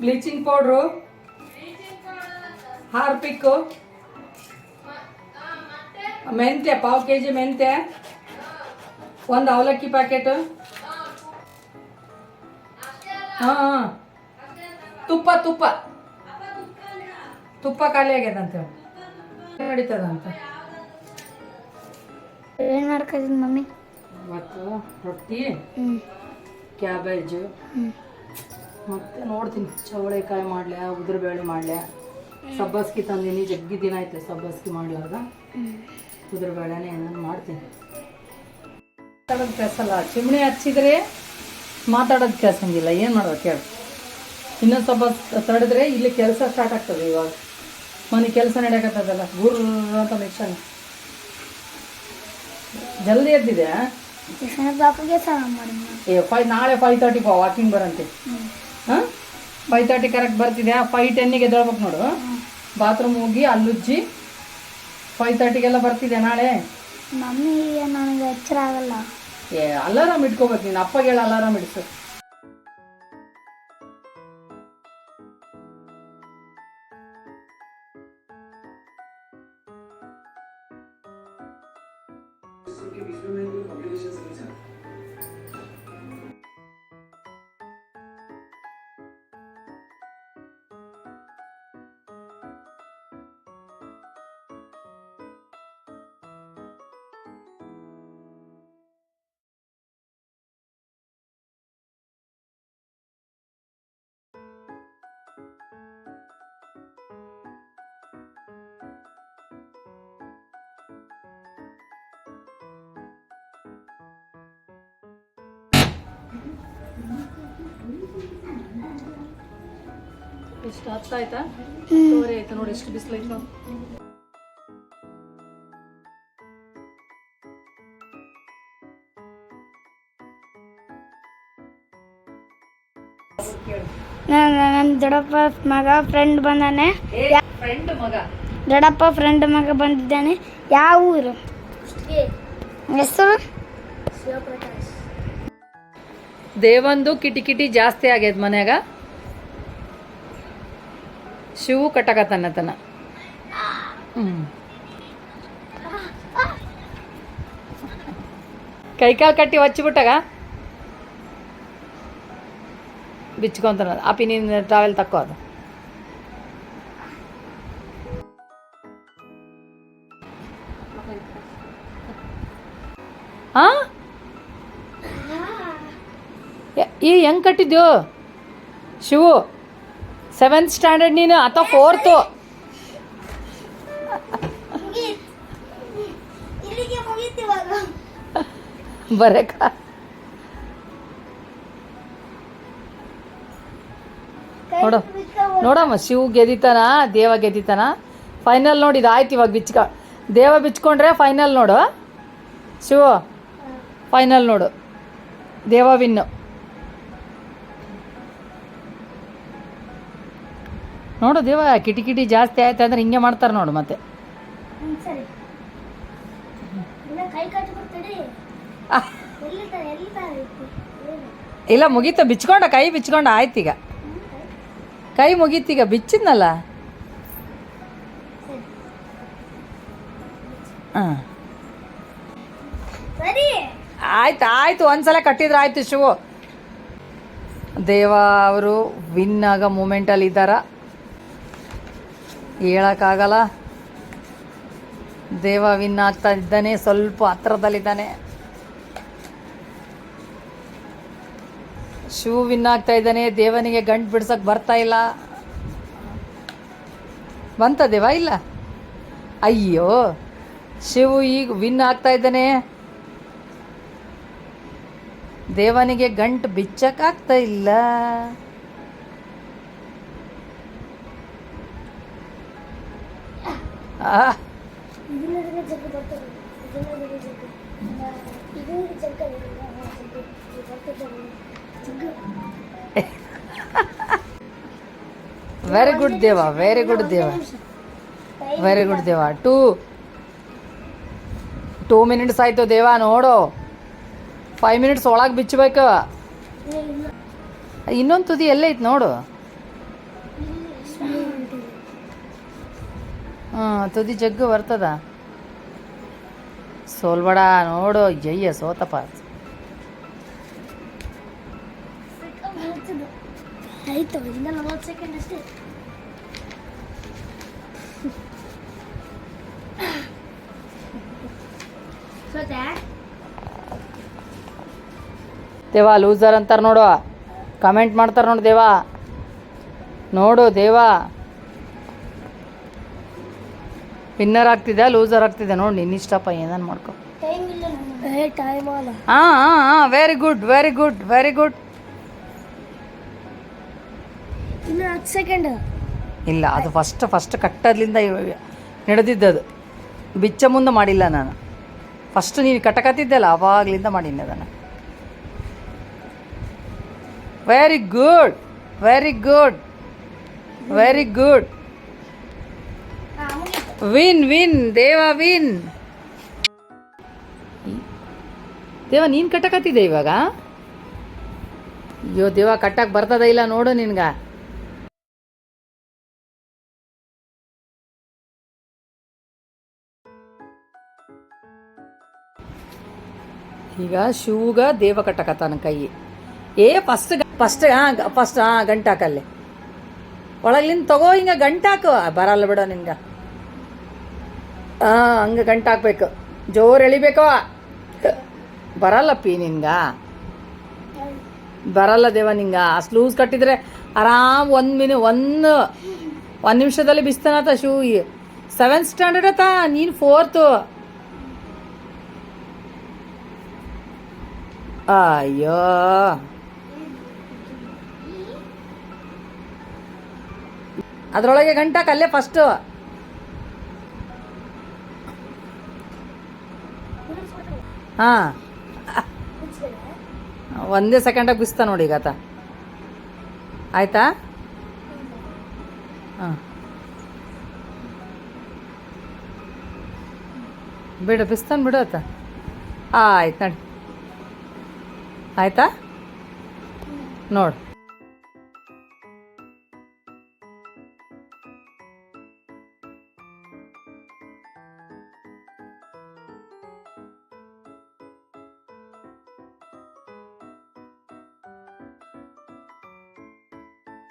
Bleaching powder Harpic ಮೆಂತ್ಯ ಪಾವು K G ಮೆಂತ್ಯ ಒಂದು ಅವಲಕ್ಕಿ ಪ್ಯಾಕೆಟು. ಹಾಂ ಹಾಂ. ತುಪ್ಪ ತುಪ್ಪ. ತುಪ್ಪ ಖಾಲಿ ಆಗ್ಯದಂತೆ. ನಡೀತದಂತ. ಏನು ಮಾಡ್ಕೊತೀನಿ ಮಮ್ಮಿ? ಮತ್ತು ರೊಟ್ಟಿ ಕ್ಯಾಬೇಜು ಮತ್ತೆ ನೋಡ್ತೀನಿ. ಚವಳೆಕಾಯಿ ಮಾಡ್ಲ್ಯಾ ಉದುರುಬೇಳೆ ಮಾಡ್ಲ್ಯಾ ಸಬ್ಬಸ್ಗಿ ತಂದೀನಿ ಜಗ್ಗಿ ದಿನ ಆಯ್ತು ಸಬ್ಬಸ್ಗಿ ಮಾಡ್ಲಾರ್ದ ಉದುರುಬೇಳೆನೇ ಏನಾದ್ರು ಮಾಡ್ತೀನಿ. ಮಾತಾಡೋದು ಕೆಲಸಲ್ಲ. ಚಿಮಣಿ ಹಚ್ಚಿದ್ರೆ ಮಾತಾಡೋದು ಕೆಲಸಂಗಿಲ್ಲ. ಏನು ಮಾಡೋದು ಕೇಳ ಇನ್ನೊಂದು ಸ್ವಲ್ಪ ತಡೆದ್ರೆ ಇಲ್ಲಿ ಕೆಲಸ ಸ್ಟಾರ್ಟ್ ಆಗ್ತದೆ ಇವಾಗ. ಮನೆ ಕೆಲಸ ನಡೆಯಕತ್ತದಲ್ಲ ಗುರ್ ಅಂತ ಮಿಕ್ಷನ್ ಜಲ್ದಿ ಎದ್ದಿದೆ ಏ ಫೈ ನಾಳೆ ಫೈವ್ ತರ್ಟಿ ವಾಕಿಂಗ್ ಬರಂತೆ. ಹಾಂ? ಫೈವ್ ತರ್ಟಿ ಕರೆಕ್ಟ್ ಬರ್ತಿದೆ. ಫೈವ್ ಟೆನ್ನಿಗೆ ಎದ್ದೇಳ್ಬೇಕು ನೋಡು. ಬಾತ್ರೂಮ್ ಹೋಗಿ ಅಲ್ಲುಜ್ಜಿ ಫೈವ್ ತರ್ಟಿಗೆಲ್ಲ ಬರ್ತಿದೆ ನಾಳೆ? ಮಮ್ಮಿ ನನಗೆ ಎಚ್ಚರ ಆಗಲ್ಲ. ಏ ಅಲಾರಾಮ್ ಇಟ್ಕೋಬೇಕು ನೀನು. ಅಪ್ಪಗೆ ಹೇಳ ಅಲಾರಾಮ್ ಇಡಿಸು. ಎಷ್ಟು ಹತ್ತಾಯ್ತಾ ತೋರಿ ಆಯ್ತಾ ನೋಡಿ ಎಷ್ಟು ಬಿಸಿಲೈತು ನನ್ನ ದೊಡ್ಡಪ್ಪ ಮಗ ಫ್ರೆಂಡ್ ಬಂದಾನೆ. ಫ್ರೆಂಡ್ ಮಗ? ದೊಡ್ಡಪ್ಪ ಫ್ರೆಂಡ್ ಮಗ ಬಂದಿದ್ದಾನೆ. ಯಾವ ಊರು? ಹೆಸರು? ದೇವಂದು ಕಿಟಿಕಿಟಿ ಜಾಸ್ತಿ ಆಗ್ಯದ ಮನ್ಯಾಗ. ಶಿವು ಕಟ್ಟಕತ್ತನ್ನತನ ಹ್ಮ್. ಕೈಕಾಲು ಕಟ್ಟಿ ಹಚ್ಚಿಬಿಟ್ಟಾಗ ಬಿಚ್ಕೊಂತಾನ ಅಪ್ಪಿ ನೀನು ಟ್ರಾವೆಲ್ ತಕ್ಕೋ ಅದು. ಹಾ ಈ ಹೆಂಗ್ ಕಟ್ಟಿದ್ಯೋ? ಶಿವು ಸೆವೆಂತ್ ಸ್ಟ್ಯಾಂಡರ್ಡ್ ನೀನು ಅಥವಾ ಫೋರ್ತು ಬರಕ. ನೋಡು. ನೋಡಮ್ಮ ಶಿವ ಗೆದಿತಾನ ದೇವ ಗೆದಿತಾನ? ಫೈನಲ್ ನೋಡಿ ಇದು ಆಯ್ತು ಇವಾಗ ಬಿಚ್ಕ. ದೇವ ಬಿಚ್ಕೊಂಡ್ರೆ ಫೈನಲ್ ನೋಡು. ಶಿವ ಫೈನಲ್ ನೋಡು. ದೇವ ವಿನ್ನು ನೋಡು ದೇವ ಕಿಟಿಕಿಟಿ ಜಾಸ್ತಿ ಆಯ್ತು ಅಂದ್ರೆ ಹಿಂಗೆ ಮಾಡ್ತಾರೆ ನೋಡು ಮತ್ತೆ? ಇಲ್ಲ ಮುಗೀತು. ಬಿಚ್ಕೊಂಡ ಕೈ ಬಿಚ್ಕೊಂಡ ಆಯ್ತು ಈಗ. ಕೈ ಮುಗೀತೀಗ ಬಿಚ್ಚಿದ್ನಲ್ಲ? ಹಾಂ. ಆಯ್ತು ಆಯ್ತು ಒಂದ್ಸಲ ಕಟ್ಟಿದ್ರೆ ಆಯ್ತು ಶಿವು ದೇವ ಅವರು ವಿನ್ ಆಗೋ ಮೂಮೆಂಟಲ್ಲಿ ಇದ್ದಾರ? ಹೇಳೋಕ್ಕಾಗಲ್ಲ. ದೇವ ವಿನ್ ಆಗ್ತಾ ಇದ್ದಾನೆ ಸ್ವಲ್ಪ ಹತ್ರದಲ್ಲಿದ್ದಾನೆ. ಶಿವು ವಿನ್ ಆಗ್ತಾ ಇದ್ದಾನೆ. ದೇವನಿಗೆ ಗಂಟು ಬಿಡ್ಸಕ್ಕೆ ಬರ್ತಾ ಇಲ್ಲ. ಬಂತ ದೇವ ಇಲ್ಲ? ಅಯ್ಯೋ ಶಿವು ಈಗ ವಿನ್ ಆಗ್ತಾ ಇದ್ದಾನೆ. ದೇವನಿಗೆ ಗಂಟು ಬಿಚ್ಚಕ್ಕಾಗ್ತಾ ಇಲ್ಲ. ಆ, very good Deva very good Deva very good Deva two two minutes ಆಯ್ತು ದೇವ ನೋಡು. ಫೈವ್ ಮಿನಿಟ್ಸ್ ಒಳಗೆ ಬಿಚ್ಚಬೇಕು. ಇನ್ನೊಂದು ತುದಿ ಎಲ್ಲ ಎಲ್ಲೈತೆ ನೋಡು. ಹಾಂ, ತುದಿ ಜಗ್ಗು ಬರ್ತದ. ಸೋಲ್ಬಡ, ನೋಡು. ಜಯ್ಯ ಸೋತಪ್ಪ. ಆಯ್ತು ಇನ್ನ ನಲವತ್ತು ಸೆಕೆಂಡ್ ಅಷ್ಟೇ. ದೇವಾ ಲೂಸರ್ ಅಂತಾರೆ ನೋಡು. ಕಮೆಂಟ್ ಮಾಡ್ತಾರೆ ನೋಡು ದೇವಾ. ನೋಡು ದೇವಾ. ವಿನ್ನರ್ ಆಗ್ತಿದೆ ಲೂಸರ್ ಆಗ್ತಿದೆ ನೋಡಿ ನಿನ್ನ ಇಷ್ಟಪ್ಪ ಏನೇನು ಮಾಡ್ಕೋ. ಟೈಮ್ ಇಲ್ಲ ಏ ಟೈಮ್ ಅಲ್ಲ. ಹಾಂ ಹಾಂ ಹಾಂ very good very good very good ಹತ್ತು ಸೆಕೆಂಡ್. ಇಲ್ಲ ಅದು ಫಸ್ಟ್ ಫಸ್ಟ್ ಕಟ್ಟದ್ಲಿಂದ ನಡೆದಿದ್ದದು. ಬಿಚ್ಚ ಮುಂದೆ ಮಾಡಿಲ್ಲ ನಾನು. ಫಸ್ಟ್ ನೀನು ಕಟಕತ್ತಿದ್ದಲ್ಲ ಅವಾಗ್ಲಿಂದ ಮಾಡೀನಿ ಅದನ್ನು. Very good very good very good win win Deva win Deva ನೀನು ಕಟ್ಟಕತ್ತಿದ್ದೆ ಇವಾಗ? ಅಯ್ಯೋ ದೇವ ಕಟ್ಟಕ್ಕೆ ಬರ್ತದ ಇಲ್ಲ ನೋಡು ನಿನ್ಗ. ಈಗ ಶಿವಗ ದೇವ ತನ್ನ ಕೈ ಏ ಫಸ್ಟ್ ಫಸ್ಟ್ ಹಾಂ ಫಸ್ಟ್ ಹಾಂ ಗಂಟಾಕಲ್ಲಿ. ಒಳಗಿಂದ ತಗೋ, ಹಿಂಗ ಗಂಟಾಕು. ಬರಲ್ಲ ಬಿಡ ನಿಂಗ. ಹಾಂ ಹಂಗೆ ಗಂಟಾಕ್ಬೇಕು. ಜೋರು ಎಳಿಬೇಕು. ಬರಲ್ಲ ಪಿ ನಿನ್ಗ ಬರಲ್ಲ ದೇವ ನಿಂಗ. ಅಷ್ಟು ಲೂಸ್ ಕಟ್ಟಿದ್ರೆ ಆರಾಮ್ ಒಂದು ಮಿನಿ, ಒಂದು ಒಂದು ನಿಮಿಷದಲ್ಲಿ ಬಿಸ್ತನತ ಶೂ ಸೆವೆಂತ್ ಸ್ಟ್ಯಾಂಡರ್ಡ್ ಆತ, ನೀನು ಫೋರ್ತು ಅಯ್ಯೋ ಅದ್ರೊಳಗೆ ಗಂಟಾಕ ಅಲ್ಲೇ ಫಸ್ಟು ಹಾಂ ಒಂದೇ ಸೆಕೆಂಡಾಗ ಬಿಸ್ತಾ ನೋಡಿ ಈಗ ಆತ ಆಯ್ತಾ ಹಾಂ ಬಿಡು ಬಿಸ್ತಾನ ಬಿಡು ಆತ ಆಯ್ತು ನಡಿ ಆಯ್ತಾ? ನೋಡು.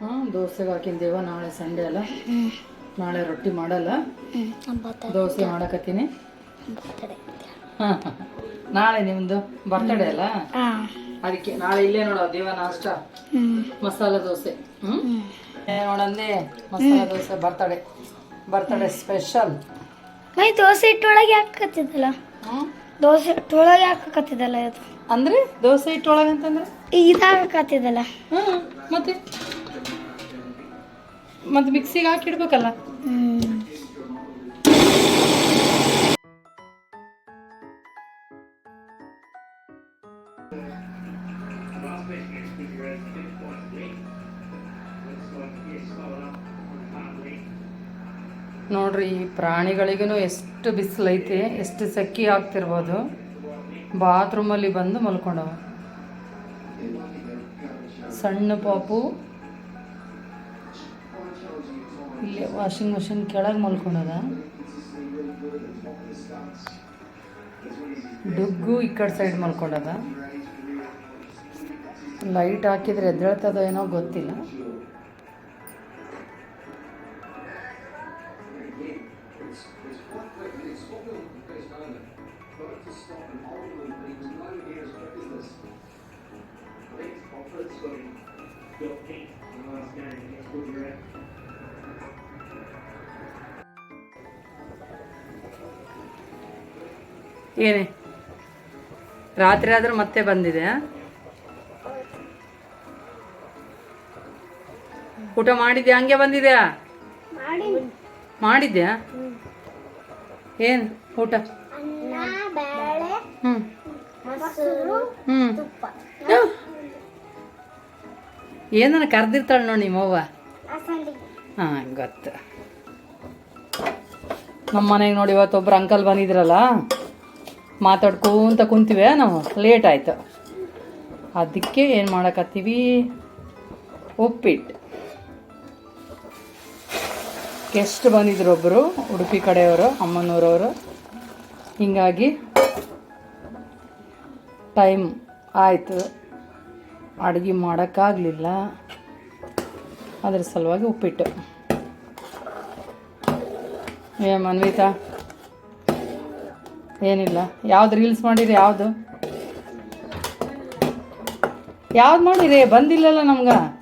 ಹಾಂ ದೋಸೆಗೆ ಹಾಕಿದ್ದೇವ ನಾಳೆ ಸಂಡೇ ಅಲ್ಲ? ನಾಳೆ ರೊಟ್ಟಿ ಮಾಡಲ್ಲ? ದೋಸೆ ಮಾಡಕತ್ತೀನಿ. ಹಾಂ ನಾಳೆ ನಿಮ್ಮದು ಬರ್ತಡೇ ಅಲ್ಲ? ಹಾಂ. ಅದಕ್ಕೆ ನಾಳೆ ಇಲ್ಲೇ ನೋಡೋ ದೇವ ನಾಷ್ಟ. ಮಸಾಲೆ ದೋಸೆ. ಹ್ಮ್? ನೋಡಂದೆ masala dosa birthday. Birthday special. ಮೈ ದೋಸೆ ಹಿಟ್ಟೊಳಗೆ ಹಾಕತ್ತಿದ್ದಲ್ಲ ದೋಸೆ ಹಿಟ್ಟೊಳಗೆ ಹಾಕಕತ್ತಿದ್ದಲ್ಲ ಇದು? ಅಂದ್ರೆ ದೋಸೆ ಹಿಟ್ಟೊಳಗೆ ಅಂತಂದ್ರೆ? ಇದಾಗಕತ್ತಿದ್ದಲ್ಲ. ಹ್ಮ್ ಮತ್ತೆ? ಮತ್ತೆ ಮಿಕ್ಸಿಗೆ ಹಾಕಿಡ್ಬೇಕಲ್ಲ? ಹ್ಮ್. ನೋಡ್ರಿ, ಈ ಪ್ರಾಣಿಗಳಿಗೂ ಎಷ್ಟು ಬಿಸಿಲೈತಿ, ಎಷ್ಟು ಸೆಕ್ಕಿ ಆಗ್ತಿರ್ಬೋದು. ಬಾತ್ರೂಮಲ್ಲಿ ಬಂದು ಮಲ್ಕೊಂಡವ. ಸಣ್ಣ ಪಾಪು. ಇಲ್ಲಿ ವಾಷಿಂಗ್ ಮಷಿನ್ ಕೆಳಗೆ ಮಲ್ಕೊಂಡದ. ಡುಗ್ಗು ಈ ಕಡೆ ಸೈಡ್ ಮಲ್ಕೊಂಡದ. ಲೈಟ್ ಹಾಕಿದ್ರೆ ಎದ್ದೇಳ್ತದೋ ಏನೋ ಗೊತ್ತಿಲ್ಲ. ಏನೇ? ರಾತ್ರಿ ಆದರೂ ಮತ್ತೆ ಬಂದಿದೆ ಊಟ ಮಾಡಿದ್ಯಾ? ಹಂಗೆ ಬಂದಿದ್ಯಾ? ಮಾಡಿದ್ಯಾ? ಏನು ಊಟ? ಹ್ಞೂ ಹ್ಞೂ ಏನನ ಕರೆದಿರ್ತಾಳೆ ನೋಡಿ ನಿಮ್ಮವ್ವ ಅವ್ವ? ಹಾಂ ಗೊತ್ತು. ನಮ್ಮ ಮನೆಗೆ ನೋಡಿ ಇವತ್ತೊಬ್ರು ಅಂಕಲ್ ಬಂದಿದ್ರಲ್ಲ ಮಾತಾಡ್ಕೊಂತ ಕುಂತೀವಿ ನಾವು ಲೇಟ್ ಆಯ್ತು. ಅದಕ್ಕೆ ಏನು ಮಾಡಕತ್ತೀವಿ? ಉಪ್ಪಿಟ್ಟು. ಗೆಸ್ಟ್ ಬಂದಿದ್ರು ಒಬ್ಬರು ಉಡುಪಿ ಕಡೆಯವರು, ಅಮ್ಮನೂರವರು. ಹೀಗಾಗಿ ಟೈಮ್ ಆಯಿತು. ಅಡುಗೆ ಮಾಡೋಕ್ಕಾಗಲಿಲ್ಲ. ಅದ್ರ ಸಲುವಾಗಿ ಉಪ್ಪಿಟ್ಟು. ಏ, ಮನ್ವಿತಾ, ಏನಿಲ್ಲ. ಯಾವ್ದು ರೀಲ್ಸ್ ಮಾಡಿರಿ, ಯಾವುದು? ಯಾವ್ದು ಮಾಡಿರಿ? ಬಂದಿಲ್ಲಲ್ಲ ನಮ್ಗೆ.